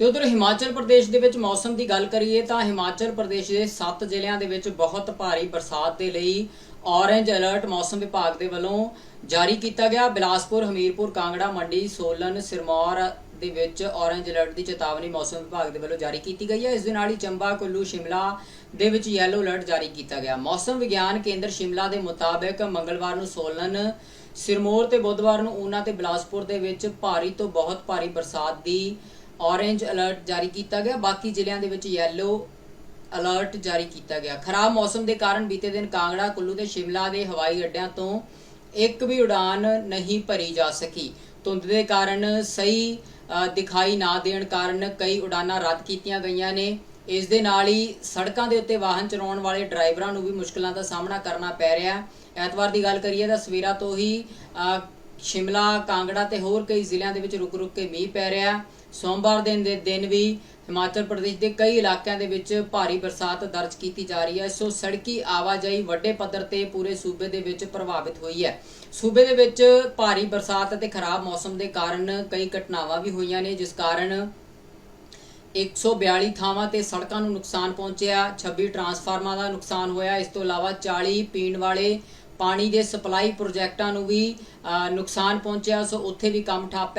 ਤੇ ਉਧਰ ਹਿਮਾਚਲ ਪ੍ਰਦੇਸ਼ ਦੇ ਵਿੱਚ ਮੌਸਮ ਦੀ ਗੱਲ ਕਰੀਏ ਤਾਂ ਹਿਮਾਚਲ ਪ੍ਰਦੇਸ਼ ਦੇ 7 ਜ਼ਿਲ੍ਹਿਆਂ ਦੇ ਵਿੱਚ ਬਹੁਤ ਭਾਰੀ ਬਰਸਾਤ ਦੇ ਲਈ ਔਰੇਂਜ ਅਲਰਟ ਮੌਸਮ ਵਿਭਾਗ ਦੇ ਵੱਲੋਂ ਜਾਰੀ ਕੀਤਾ ਗਿਆ। ਬਿਲਾਸਪੁਰ, ਹਮੀਰਪੁਰ, ਕਾਂਗੜਾ, ਮੰਡੀ, ਸੋਲਨ, ਸਿਰਮੌਰ ਦੇ ਵਿੱਚ ਔਰੇਂਜ ਅਲਰਟ ਦੀ ਚੇਤਾਵਨੀ ਮੌਸਮ ਵਿਭਾਗ ਦੇ ਵੱਲੋਂ ਜਾਰੀ ਕੀਤੀ ਗਈ ਹੈ। ਇਸ ਦੇ ਨਾਲ ਹੀ ਚੰਬਾ, ਕੁੱਲੂ, ਸ਼ਿਮਲਾ ਦੇ ਵਿੱਚ ਯੈਲੋ ਅਲਰਟ ਜਾਰੀ ਕੀਤਾ ਗਿਆ। ਮੌਸਮ ਵਿਗਿਆਨ ਕੇਂਦਰ ਸ਼ਿਮਲਾ ਦੇ ਮੁਤਾਬਕ ਮੰਗਲਵਾਰ ਨੂੰ ਸੋਲਨ, ਸਿਰਮੌਰ ਤੇ ਬੁੱਧਵਾਰ ਨੂੰ ਊਨਾ ਤੇ ਬਿਲਾਸਪੁਰ ਦੇ ਵਿੱਚ ਭਾਰੀ ਤੋਂ ਬਹੁਤ ਭਾਰੀ ਬਰਸਾਤ ਦੀ ਔਰੇਂਜ ਅਲਰਟ ਜਾਰੀ ਕੀਤਾ ਗਿਆ। ਬਾਕੀ ਜ਼ਿਲ੍ਹਿਆਂ ਦੇ ਵਿੱਚ ਯੈਲੋ ਅਲਰਟ ਜਾਰੀ ਕੀਤਾ ਗਿਆ। ਖਰਾਬ ਮੌਸਮ ਦੇ ਕਾਰਨ ਬੀਤੇ ਦਿਨ ਕਾਂਗੜਾ, ਕੁੱਲੂ ਤੇ ਸ਼ਿਮਲਾ ਦੇ ਹਵਾਈ ਅੱਡਿਆਂ ਤੋਂ ਇੱਕ ਵੀ ਉਡਾਨ ਨਹੀਂ ਭਰੀ ਜਾ ਸਕੀ। ਧੁੰਦ ਦੇ ਕਾਰਨ ਸਹੀ ਦਿਖਾਈ ਨਾ ਦੇਣ ਕਾਰਨ ਕਈ ਉਡਾਨਾਂ ਰੱਦ ਕੀਤੀਆਂ ਗਈਆਂ ਨੇ। ਇਸ ਦੇ ਨਾਲ ਹੀ ਸੜਕਾਂ ਦੇ ਉੱਤੇ ਵਾਹਨ ਚਲਾਉਣ ਵਾਲੇ ਡਰਾਈਵਰਾਂ ਨੂੰ ਵੀ ਮੁਸ਼ਕਲਾਂ ਦਾ ਸਾਹਮਣਾ ਕਰਨਾ ਪੈ ਰਿਹਾ। ਐਤਵਾਰ ਦੀ ਗੱਲ ਕਰੀਏ ਤਾਂ ਸਵੇਰਾ ਤੋਂ ਹੀ ਸ਼ਿਮਲਾ, ਕਾਂਗੜਾ ਤੇ ਹੋਰ ਕਈ ਜ਼ਿਲ੍ਹਿਆਂ ਦੇ ਵਿੱਚ ਰੁਕ-ਰੁਕ ਕੇ ਮੀਂਹ ਪੈ ਰਿਹਾ। ਸੋਮਵਾਰ ਦਿਨ ਦੇ ਦਿਨ ਵੀ ਹਿਮਾਚਲ ਪ੍ਰਦੇਸ਼ ਦੇ ਕਈ ਇਲਾਕਿਆਂ ਦੇ ਵਿੱਚ ਭਾਰੀ ਬਰਸਾਤ ਦਰਜ ਕੀਤੀ ਜਾ ਰਹੀ ਹੈ। ਸੋ ਸੜਕੀ ਆਵਾਜਾਈ ਵੱਡੇ ਪੱਧਰ ਤੇ ਪੂਰੇ ਸੂਬੇ ਦੇ ਵਿੱਚ ਪ੍ਰਭਾਵਿਤ ਹੋਈ ਹੈ। ਸੂਬੇ ਦੇ ਵਿੱਚ ਭਾਰੀ ਬਰਸਾਤ ਅਤੇ ਖਰਾਬ ਮੌਸਮ ਦੇ ਕਾਰਨ ਕਈ ਘਟਨਾਵਾਂ ਵੀ ਹੋਈਆਂ ਨੇ, ਜਿਸ ਕਾਰਨ 142 ਥਾਵਾਂ ਤੇ ਸੜਕਾਂ ਨੂੰ ਨੁਕਸਾਨ ਪਹੁੰਚਿਆ 26 ਟਰਾਂਸਫਾਰਮਾਂ ਦਾ ਨੁਕਸਾਨ ਹੋਇਆ। ਇਸ ਤੋਂ ਇਲਾਵਾ 40 ਪੀਣ ਵਾਲੇ ਪਾਣੀ ਦੇ ਸਪਲਾਈ ਪ੍ਰੋਜੈਕਟਾਂ ਨੂੰ ਵੀ ਅ, ਨੁਕਸਾਨ ਪਹੁੰਚਿਆ ਸੋ ਉੱਥੇ ਵੀ ਕੰਮ ਠੱਪ ਹੈ।